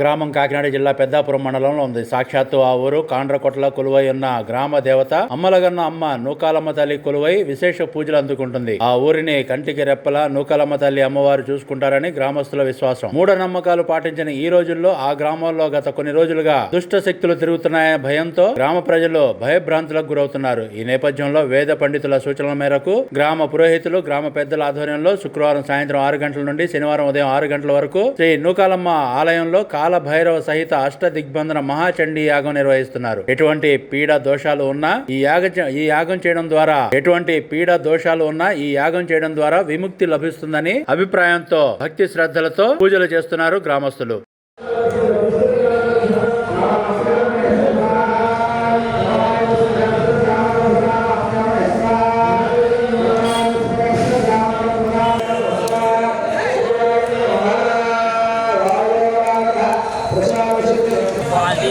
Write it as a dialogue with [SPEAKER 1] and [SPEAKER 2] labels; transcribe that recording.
[SPEAKER 1] గ్రామం కాకినాడ జిల్లా పెద్దాపురం మండలంలో ఉంది. సాక్షాత్తు ఆ ఊరు కాండ్రకొట్ల కొలువై ఉన్న గ్రామ దేవత అమ్మలగన్న అమ్మ నూకాలమ్మ తల్లి కొలువై విశేష పూజలు అందుకుంటుంది. ఆ ఊరిని కంటికి రెప్పల నూకాలమ్మ తల్లి అమ్మవారు చూసుకుంటారని గ్రామస్తుల విశ్వాసం. మూఢనమ్మకాలు పాటించిన ఈ రోజుల్లో ఆ గ్రామంలో గత కొన్ని రోజులుగా దుష్ట శక్తులు తిరుగుతున్నాయనే భయంతో గ్రామ ప్రజలు భయభ్రాంతులకు గురవుతున్నారు. ఈ నేపథ్యంలో వేద పండితుల సూచనల మేరకు గ్రామ పురోహితులు గ్రామ పెద్దల ఆధ్వర్యంలో శుక్రవారం సాయంత్రం ఆరు గంటల నుండి శనివారం ఉదయం ఆరు గంటల వరకు శ్రీ నూకాలమ్మ ఆలయంలో కాల భైరవ సహిత అష్ట దిగ్బంధన మహాచండీ యాగం నిర్వహిస్తున్నారు. ఎటువంటి పీడ దోషాలు ఉన్నా ఈ యాగం ఈ యాగం చేయడం ద్వారా ఎటువంటి పీడ దోషాలు ఉన్నా ఈ యాగం చేయడం ద్వారా విముక్తి లభిస్తుందని అభిప్రాయంతో భక్తి శ్రద్ధలతో పూజలు చేస్తున్నారు గ్రామస్తులు.
[SPEAKER 2] క్వాలిటీ